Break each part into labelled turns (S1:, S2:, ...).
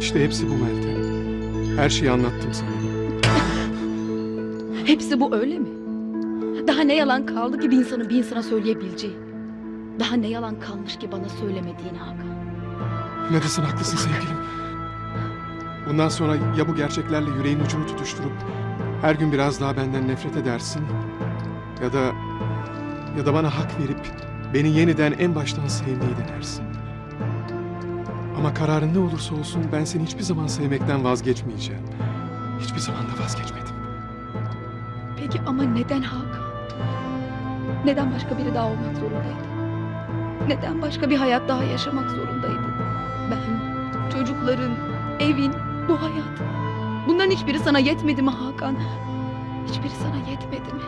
S1: İşte hepsi bu Meltem. Her şeyi anlattım sana.
S2: Hepsi bu öyle mi? Daha ne yalan kaldı ki bir insanın bir insana söyleyebileceği? Daha ne yalan kalmış ki bana söylemediğin Hakan?
S1: Ne desen haklısın sevgilim. Bundan sonra ya bu gerçeklerle yüreğin ucunu tutuşturup her gün biraz daha benden nefret edersin ya da ya da bana hak verip beni yeniden en baştan sevmeyi denersin. Ama kararın ne olursa olsun ben seni hiçbir zaman sevmekten vazgeçmeyeceğim. Hiçbir zaman da vazgeçmedim.
S2: Peki ama neden Hakan? Neden başka biri daha olmak zorundaydı? Neden başka bir hayat daha yaşamak zorundaydı? Ben, çocukların, evin, bu hayat. Bunların hiçbiri sana yetmedi mi Hakan? Hiçbiri sana yetmedi mi?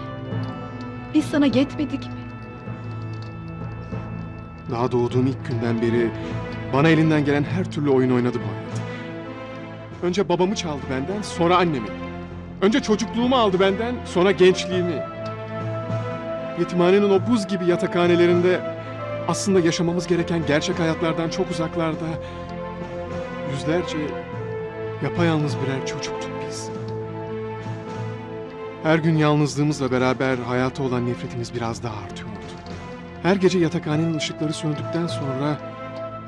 S2: Biz sana yetmedik mi?
S1: Daha doğduğum ilk günden beri bana elinden gelen her türlü oyun oynadı bu hayat. Önce babamı çaldı benden, sonra annemi. Önce çocukluğumu aldı benden, sonra gençliğimi. Yetimhanenin o buz gibi yatakhanelerinde aslında yaşamamız gereken gerçek hayatlardan çok uzaklarda yüzlerce yapayalnız birer çocuktuk biz. Her gün yalnızlığımızla beraber hayata olan nefretimiz biraz daha artıyordu. Her gece yatakhanenin ışıkları söndükten sonra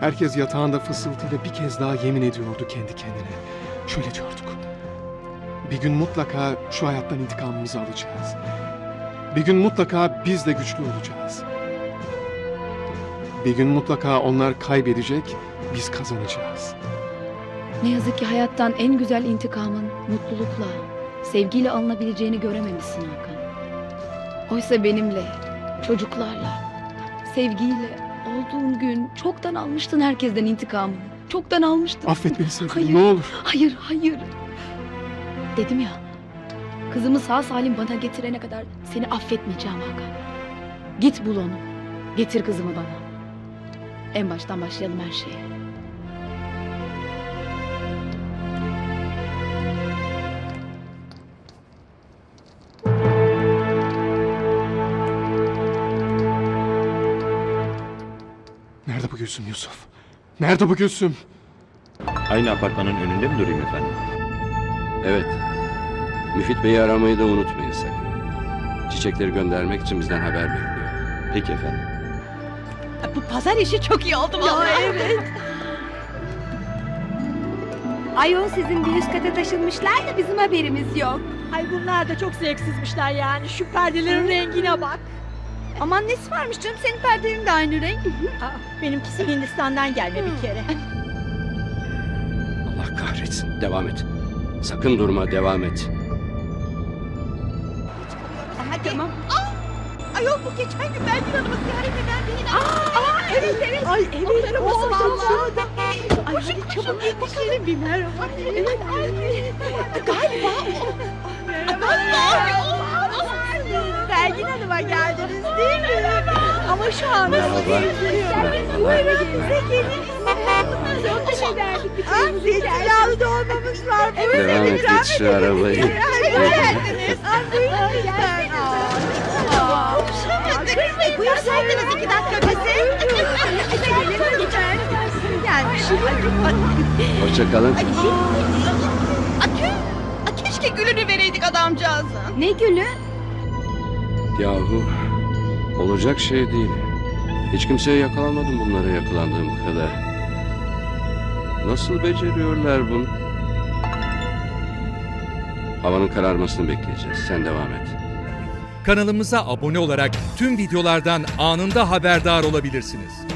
S1: herkes yatağında fısıltıyla bir kez daha yemin ediyordu kendi kendine. Şöyle diyorduk. Bir gün mutlaka şu hayattan intikamımızı alacağız. Bir gün mutlaka biz de güçlü olacağız. Bir gün mutlaka onlar kaybedecek, biz kazanacağız.
S2: Ne yazık ki hayattan en güzel intikamın mutlulukla, sevgiyle alınabileceğini görememişsin Hakan. Oysa benimle, çocuklarla, sevgiyle olduğun gün çoktan almıştın herkesten intikamını. Çoktan almıştın.
S1: Affet beni sevgilim
S2: Hayır.
S1: ne olur.
S2: Hayır, hayır. Dedim ya, kızımı sağ salim bana getirene kadar seni affetmeyeceğim Hakan. Git bul onu, getir kızımı bana. En baştan başlayalım her şeye.
S1: Gülsüm Yusuf? Nerede bu Gülsüm?
S3: Aynı apartmanın önünde mi durayım efendim?
S4: Evet. Müfit Bey'i aramayı da unutmayın sakın. Çiçekleri göndermek için bizden haber bekliyor.
S3: Peki efendim.
S5: Bu pazar işi çok iyi oldu vallahi. evet.
S6: Ayol sizin bir üst kata taşınmışlar da bizim haberimiz yok.
S5: Ay bunlar da çok zevksizmişler yani. Şu perdelerin rengine bak.
S6: Aman nesi varmış canım senin perdelerin de aynı renk.
S5: Aa, benimkisi Hindistan'dan gelme bir kere.
S4: Allah kahretsin. Devam et. Sakın durma, devam et.
S5: Hadi. Tamam. Aa, ayol bu geçen gün Belgin Hanım'ı ziyaret eden değil. Aa, aa, evet evet. Ay evet. Oldu valla. Ay hadi çabuk yetişelim bir merhaba. Evet. Galiba o. Ama şu an
S4: Merhaba.
S5: Buyurun bize gelin. Çok teşekkür ederdik. Ah, zeytinyağlı dolmamız var. Evet,
S4: Devam et, geç şu arabayı.
S5: Buyursaydınız iki dakika bize. Gelmiş.
S4: Hoşça kalın.
S5: Keşke gülünü vereydik adamcağızın.
S6: Ne gülü?
S4: Yahu olacak şey değil. Hiç kimseye yakalanmadım bunlara yakalandığım kadar. Nasıl beceriyorlar bunu? Havanın kararmasını bekleyeceğiz. Sen devam et.
S7: Kanalımıza abone olarak tüm videolardan anında haberdar olabilirsiniz.